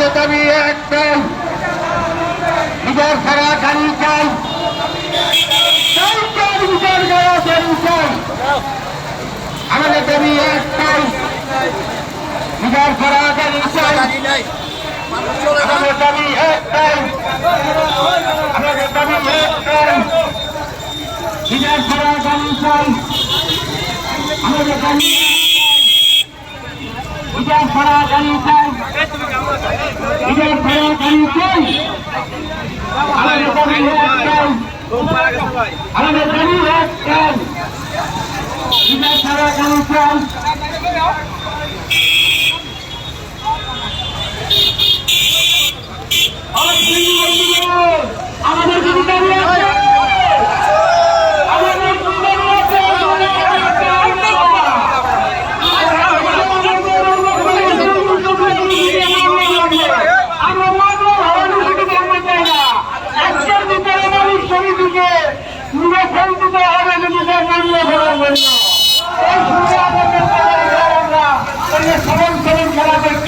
আমাদের দাবি একটাই বিচার ছাড়া গাড়ি চাই বিচার করা চাই চাই আমাদের দাবি একটাই বিচার ছাড়া গাড়ি চাই আমাদের দাবি একটাই আমাদের দাবি একটাই বিচার ছাড়া গাড়ি চাই আমাদের দাবি বিচার ছাড়া গাড়ি চাই বিচার ছাড়া গাড়ি চাই আমাদের দাবি একটাই আমাদের গাড়ি একটাই বিচার ছাড়া গাড়ি চাই আমাদের যদি দাবি আছে আমাদের যদি দাবি আছে আমরা মাত্র ভারতীয় জানতে চাই না আজকের ভিতরে মানুষ সমিতিকে নির্বাচন দিতে হবে নিজেদের মূল্য ফেরার জন্য এই সুযোগ আমাদের আমরা সরল সরল খেলা দেখতে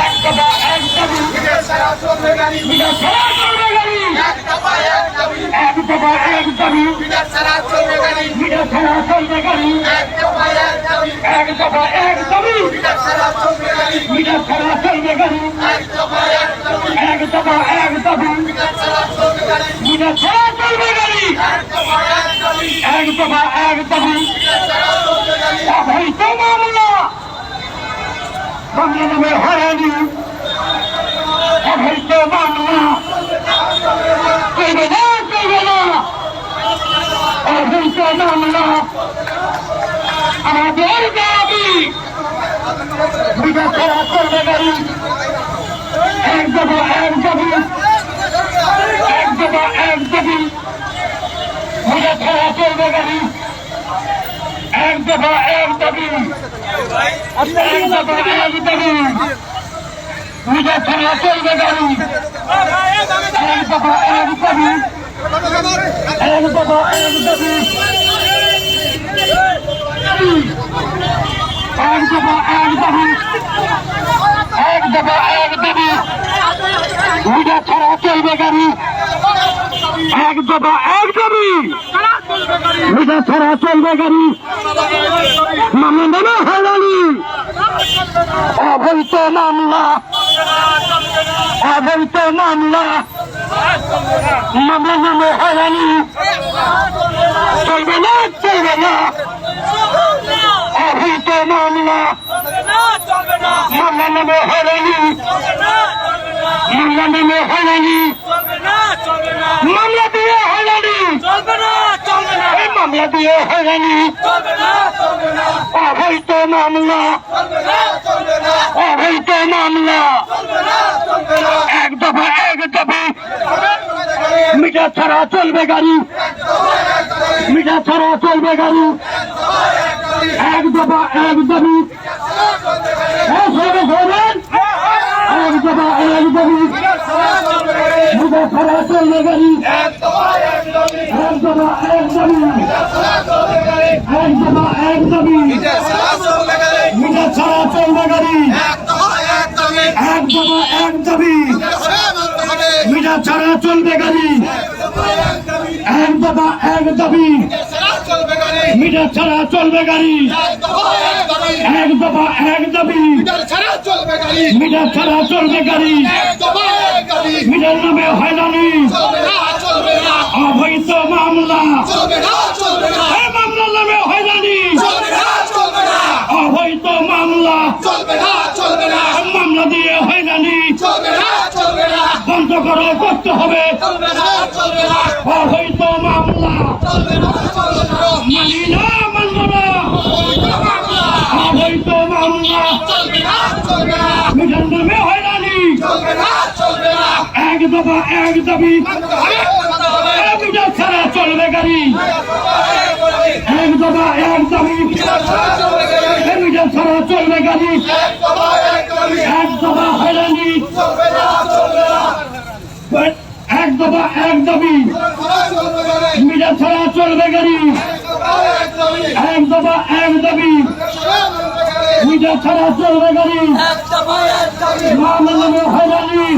একদম, একদম। অবৈধ মামলা বাংলা নামে হয়রানি অবৈধ মামলা। চলবে না চলবে না। অবৈধ মামলা। আমাদের দাবি চলবে গাড়ি। এক দফা এক এক দফা এক দাবি বিনা ছাড়া চলবে গাড়ি এক দফা এক দাবি এক ছাড়া চলবে গাড়ি। মামলা নামে হয়রানি অবৈধ মামলা। অবৈধ মামলা। মামলা নামে হয়রানি চলবে না চলবে না। অবৈধ মামলা। মামলা নামে হয়রানি মামলা নামে হয়রানি মামলা দিয়ে মামলা দিয়ে হয়রানি অবৈধ মামলা। অবৈধ মামলা। এক দফা এক দফা। মিটার ছাড়া চলবে গাড়ি। মিটার ছাড়া চলবে গাড়ি। এক দফা এক দাবি হ্যাঁ সবে সবেন এক দফা এক দাবি মিটার ছাড়া চলবে গাড়ি এক দফা এক দাবি এক দফা। এক দাবি মিটার ছাড়া চলবে গাড়ি এক দফা এক দাবি মিটার ছাড়া চলবে গাড়ি। এক দফা, এক দাবি। মিটার ছাড়া চলবে গাড়ি। মিটার নামে হয়রানি। অবৈধ মামলা। নামে হয়রানি। অবৈধ মামলা। মামলা দিয়ে হয়রানি। বন্ধ করো, করতে হবে অবৈধ মামলা মানি না মানব না অবৈধ মামলা মিটার নামে হয়রানি এক দাবি মিটার ছাড়া চলবে গাড়ি। এক দফা এক দাবি মিটার ছাড়া চলবে গাড়ি। এক দফা হয়রানি। এক দফা এক দাবি। মিটার ছাড়া চলবে গাড়ি। এক দাবি। মিটার ছাড়া চলবে গাড়ি। মামলা হয়রানি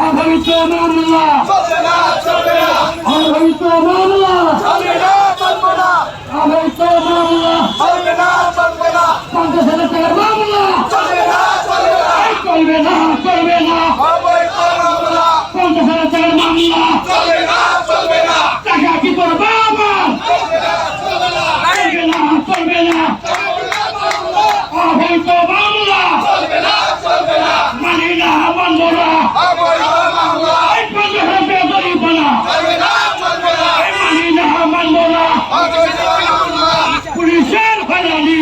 আগামী তো মামলা। আগামী তো মামলা। আগামী তো মামলা। পঞ্চাশ হাজার টাকার মামলা। চলবে না চলবে না। পঞ্চাশ হাজার টাকার মামলা। টাকা কি করবে আমার চলবে না চলবে না আগামী তো মামলা মানি না মানব না এই পঞ্চাশ হাজার টাকা জরিমানা এই মানি না মানব না পুলিশের হয়রানি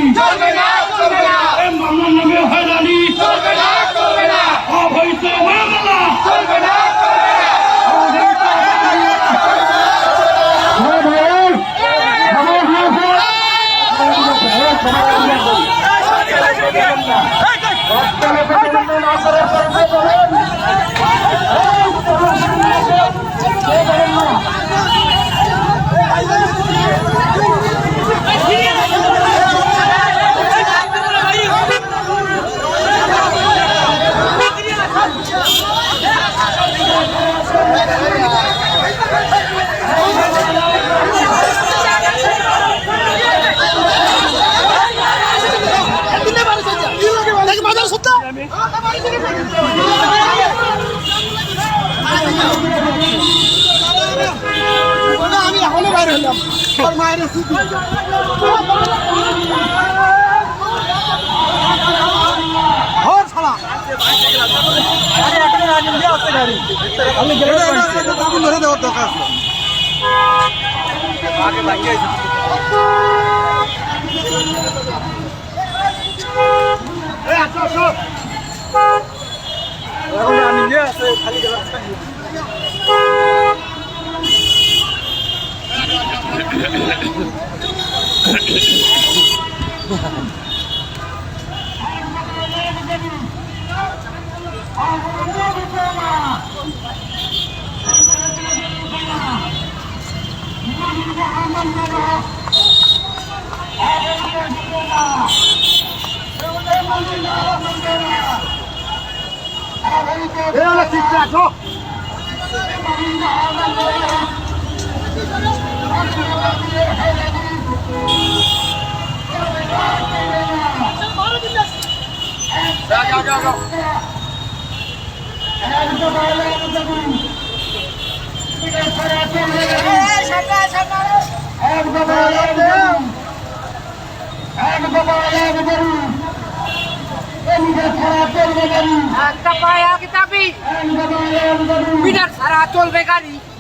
স্মৃতি ধর শালা। এটা- এটা- এটা আগুন ধরে দেওয়ার দরকার আছে। হলো ঠিকঠাক, হোক। একটা পায়ে আগে যাবি। ছাড়া চলবে গাড়ি।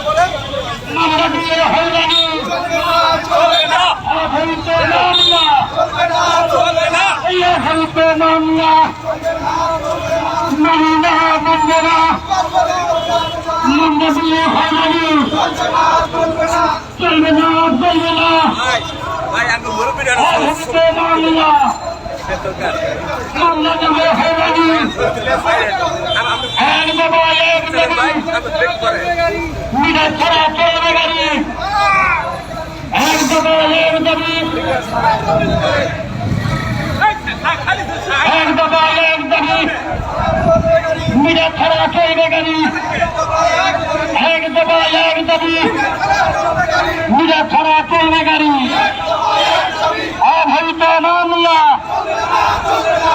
এক চলবে না মামলা মামলা বন্ধরা মামলা দিয়ে হয়রানি চলবে না চলবে না অভিযুক্ত মামলা মামলা নামে হয়রানি এক বাবা এক নবী মিনা ছাড়া চলবে গাড়ি এক বাবা এক নবী এক দফা এক দাবি মিটার ছাড়া চলবে গাড়ি এক দফা এক দাবি মিটার ছাড়া চলবে গাড়ি অবৈধ মামলা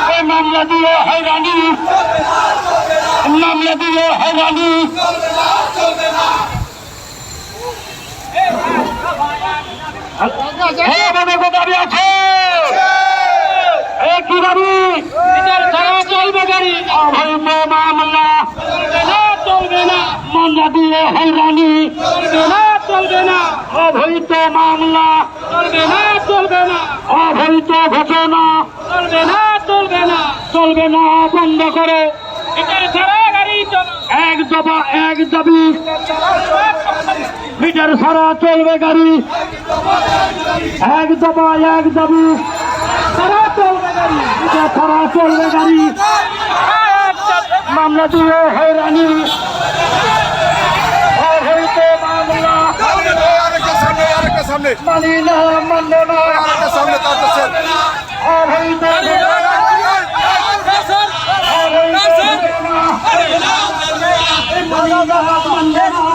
এই মামলা দিয়ে হয়রানি মামলা দিয়ে হয়রানি হ্যাঁ দাবি আছে দাবি ছাড়া চলবে গাড়ি? অবৈধ মামলা। চলবে না মামলা দিয়ে হয়রানি। চলবে না চলবে না। অবৈধ মামলা। চলবে না চলবে না। অবৈধ ঘটনা চলবে না চলবে না। চলবে না বন্ধ করে। গাড়ি এক দফা, এক দাবি। মিটার ছাড়া চলবে গাড়ি। এক দফা, এক দাবি। ছাড়া গাড়ি ছাড়া চলবে গাড়ি। মামলা দিয়ে হয়রানি। সামনে মানি না মানব না। আরেকটা সামনে তার অবৈধ অবৈধ ঘটনা মানি না মানব না।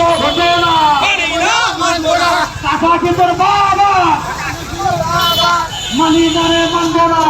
অবৈধ ঘটনা মানি না বাবা? মানি রে মানব না।